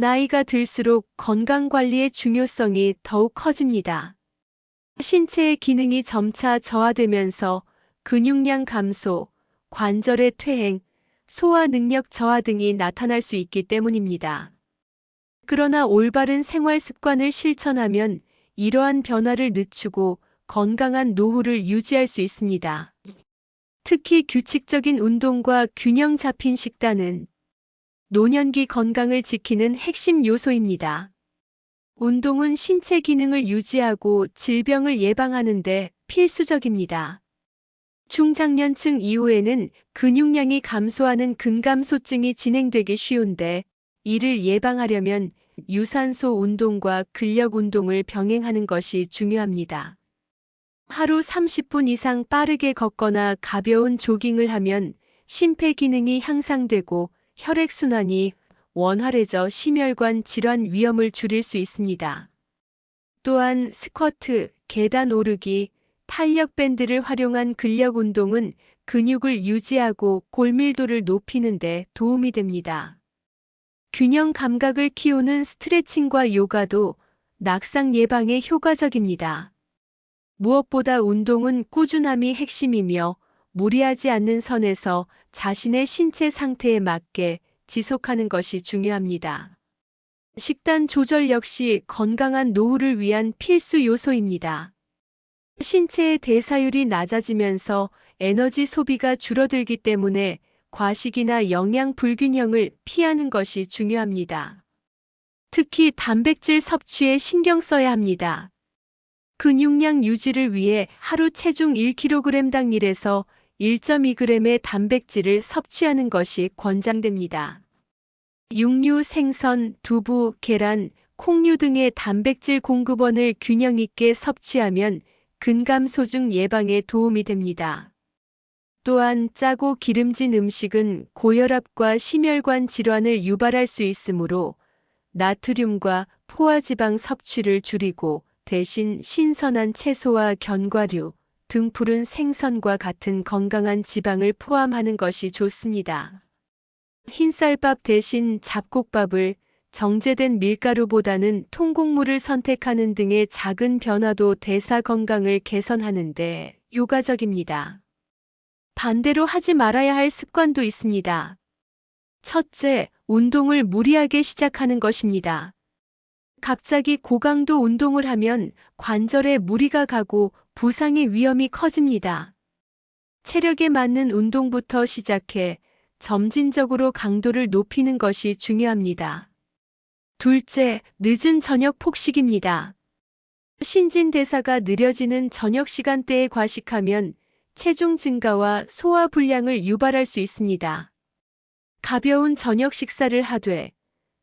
나이가 들수록 건강 관리의 중요성이 더욱 커집니다. 신체의 기능이 점차 저하되면서 근육량 감소, 관절의 퇴행, 소화 능력 저하 등이 나타날 수 있기 때문입니다. 그러나 올바른 생활 습관을 실천하면 이러한 변화를 늦추고 건강한 노후를 유지할 수 있습니다. 특히 규칙적인 운동과 균형 잡힌 식단은 노년기 건강을 지키는 핵심 요소입니다. 운동은 신체 기능을 유지하고 질병을 예방하는 데 필수적입니다. 중장년층 이후에는 근육량이 감소하는 근감소증이 진행되기 쉬운데 이를 예방하려면 유산소 운동과 근력 운동을 병행하는 것이 중요합니다. 하루 30분 이상 빠르게 걷거나 가벼운 조깅을 하면 심폐 기능이 향상되고 혈액순환이 원활해져 심혈관 질환 위험을 줄일 수 있습니다. 또한 스쿼트, 계단 오르기, 탄력 밴드를 활용한 근력 운동은 근육을 유지하고 골밀도를 높이는 데 도움이 됩니다. 균형 감각을 키우는 스트레칭과 요가도 낙상 예방에 효과적입니다. 무엇보다 운동은 꾸준함이 핵심이며 무리하지 않는 선에서 자신의 신체 상태에 맞게 지속하는 것이 중요합니다. 식단 조절 역시 건강한 노후를 위한 필수 요소입니다. 신체의 대사율이 낮아지면서 에너지 소비가 줄어들기 때문에 과식이나 영양 불균형을 피하는 것이 중요합니다. 특히 단백질 섭취에 신경 써야 합니다. 근육량 유지를 위해 하루 체중 1kg당 1에서 1.2g의 단백질을 섭취하는 것이 권장됩니다. 육류, 생선, 두부, 계란, 콩류 등의 단백질 공급원을 균형 있게 섭취하면 근감소증 예방에 도움이 됩니다. 또한 짜고 기름진 음식은 고혈압과 심혈관 질환을 유발할 수 있으므로 나트륨과 포화지방 섭취를 줄이고 대신 신선한 채소와 견과류, 등 푸른 생선과 같은 건강한 지방을 포함하는 것이 좋습니다. 흰쌀밥 대신 잡곡밥을 정제된 밀가루보다는 통곡물을 선택하는 등의 작은 변화도 대사 건강을 개선하는데 효과적입니다. 반대로 하지 말아야 할 습관도 있습니다. 첫째, 운동을 무리하게 시작하는 것입니다. 갑자기 고강도 운동을 하면 관절에 무리가 가고 부상의 위험이 커집니다. 체력에 맞는 운동부터 시작해 점진적으로 강도를 높이는 것이 중요합니다. 둘째, 늦은 저녁 폭식입니다. 신진대사가 느려지는 저녁 시간대에 과식하면 체중 증가와 소화 불량을 유발할 수 있습니다. 가벼운 저녁 식사를 하되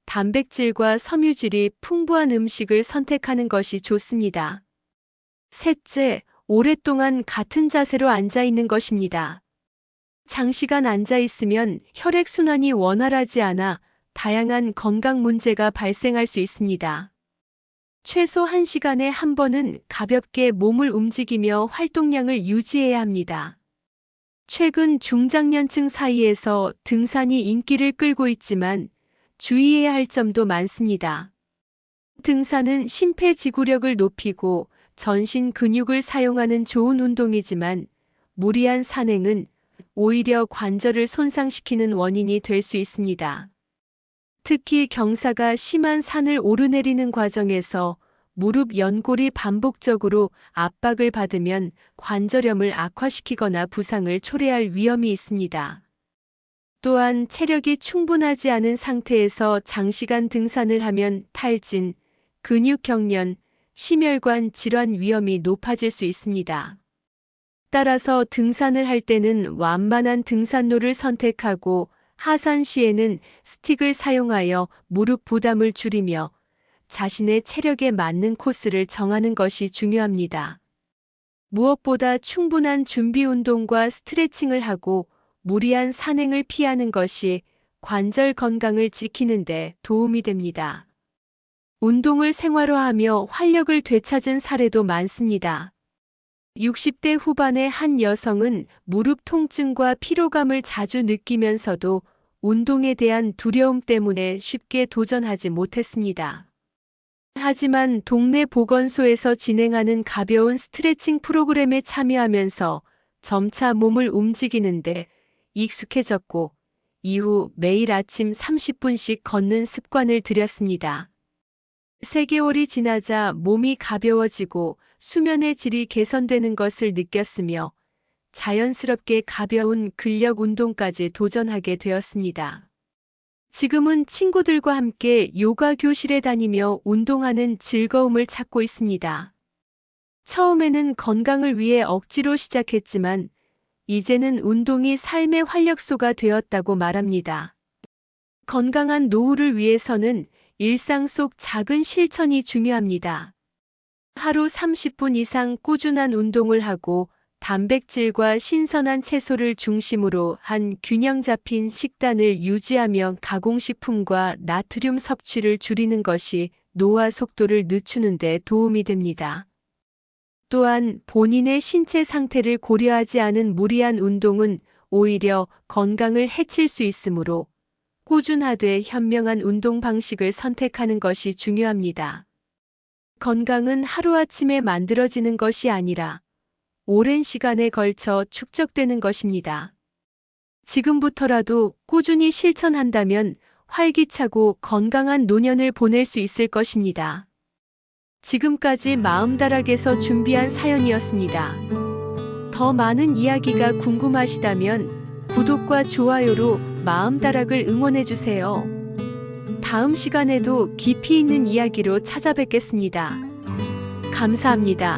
단백질과 섬유질이 풍부한 음식을 선택하는 것이 좋습니다. 셋째, 오랫동안 같은 자세로 앉아 있는 것입니다. 장시간 앉아 있으면 혈액순환이 원활하지 않아 다양한 건강 문제가 발생할 수 있습니다. 최소 1시간에 한 번은 가볍게 몸을 움직이며 활동량을 유지해야 합니다. 최근 중장년층 사이에서 등산이 인기를 끌고 있지만 주의해야 할 점도 많습니다. 등산은 심폐지구력을 높이고 전신 근육을 사용하는 좋은 운동이지만 무리한 산행은 오히려 관절을 손상시키는 원인이 될 수 있습니다. 특히 경사가 심한 산을 오르내리는 과정에서 무릎 연골이 반복적으로 압박을 받으면 관절염을 악화시키거나 부상을 초래할 위험이 있습니다. 또한 체력이 충분하지 않은 상태에서 장시간 등산을 하면 탈진, 근육 경련, 심혈관 질환 위험이 높아질 수 있습니다. 따라서 등산을 할 때는 완만한 등산로를 선택하고 하산 시에는 스틱을 사용하여 무릎 부담을 줄이며 자신의 체력에 맞는 코스를 정하는 것이 중요합니다. 무엇보다 충분한 준비 운동과 스트레칭을 하고 무리한 산행을 피하는 것이 관절 건강을 지키는 데 도움이 됩니다. 운동을 생활화하며 활력을 되찾은 사례도 많습니다. 60대 후반의 한 여성은 무릎 통증과 피로감을 자주 느끼면서도 운동에 대한 두려움 때문에 쉽게 도전하지 못했습니다. 하지만 동네 보건소에서 진행하는 가벼운 스트레칭 프로그램에 참여하면서 점차 몸을 움직이는데 익숙해졌고 이후 매일 아침 30분씩 걷는 습관을 들였습니다. 3개월이 지나자 몸이 가벼워지고 수면의 질이 개선되는 것을 느꼈으며 자연스럽게 가벼운 근력 운동까지 도전하게 되었습니다. 지금은 친구들과 함께 요가 교실에 다니며 운동하는 즐거움을 찾고 있습니다. 처음에는 건강을 위해 억지로 시작했지만 이제는 운동이 삶의 활력소가 되었다고 말합니다. 건강한 노후를 위해서는 일상 속 작은 실천이 중요합니다. 하루 30분 이상 꾸준한 운동을 하고 단백질과 신선한 채소를 중심으로 한 균형 잡힌 식단을 유지하며 가공식품과 나트륨 섭취를 줄이는 것이 노화 속도를 늦추는 데 도움이 됩니다. 또한 본인의 신체 상태를 고려하지 않은 무리한 운동은 오히려 건강을 해칠 수 있으므로 꾸준하되 현명한 운동 방식을 선택하는 것이 중요합니다. 건강은 하루아침에 만들어지는 것이 아니라 오랜 시간에 걸쳐 축적되는 것입니다. 지금부터라도 꾸준히 실천한다면 활기차고 건강한 노년을 보낼 수 있을 것입니다. 지금까지 마음다락에서 준비한 사연이었습니다. 더 많은 이야기가 궁금하시다면 구독과 좋아요로 마음 다락을 응원해주세요. 다음 시간에도 깊이 있는 이야기로 찾아뵙겠습니다. 감사합니다.